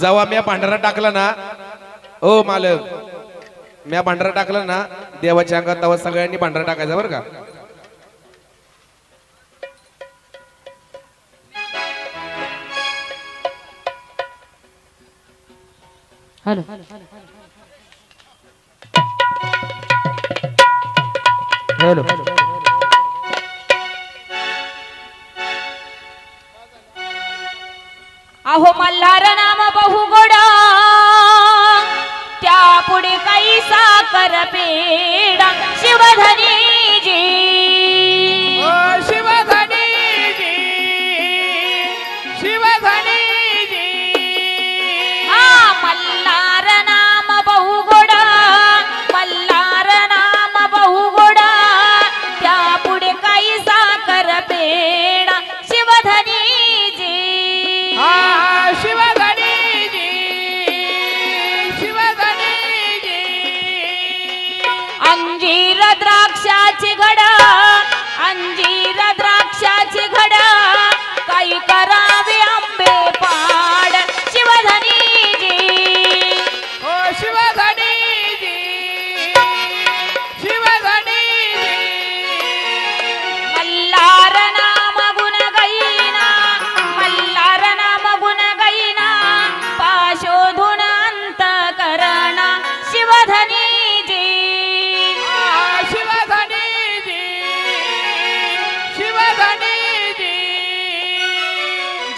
जेव्हा म्या पांढरा टाकला ना. ओ मालक म्या पांढरा टाकला ना देवाच्या अंगात तेव्हा सगळ्यांनी पांढरा टाकायचा बरं का? हॅलो. हॅलो. अहो मल्हार ना. पीड शिवधरि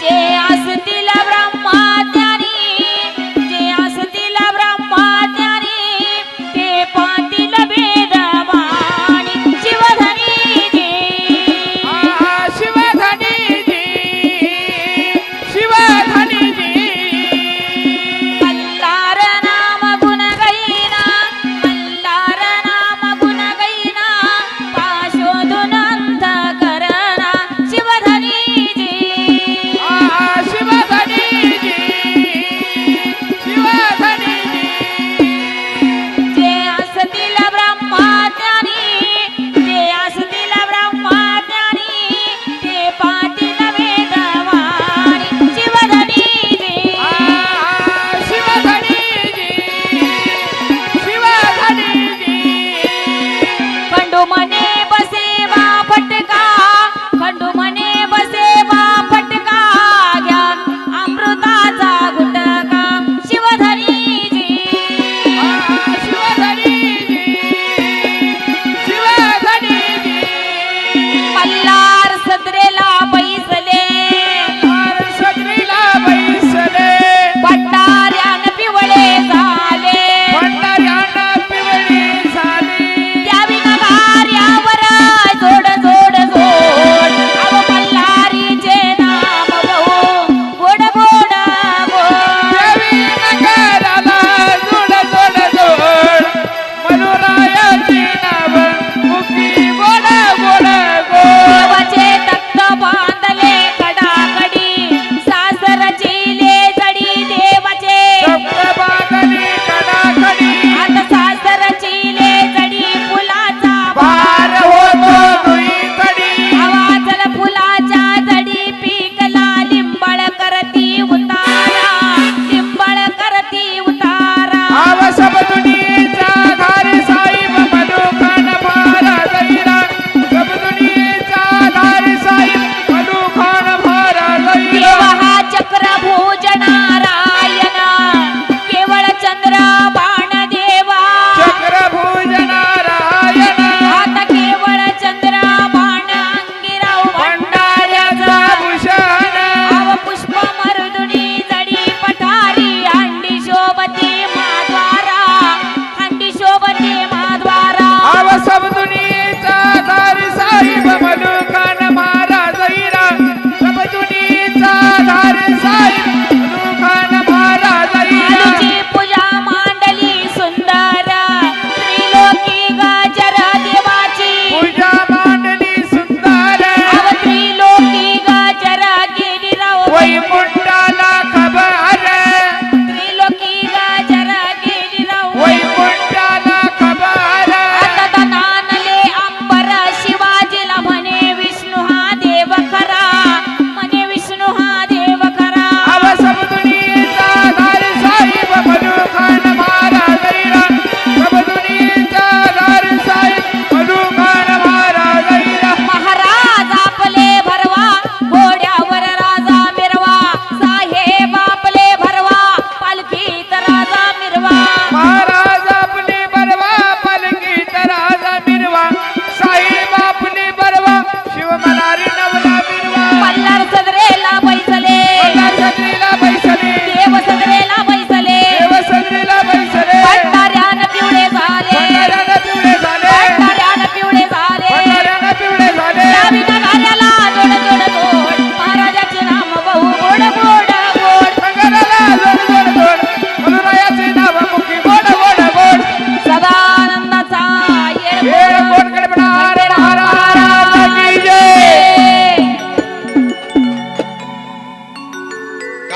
day.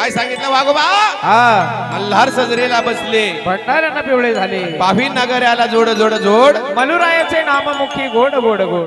काय सांगितलं वागोबा हा. मल्हार सजरेला बसले. भंडाऱ्यांना पिवळे झाले. पाभी नगऱ्याला जोड जोड जोड. मलुरायाचे नाममुखी गोड गोड गोड.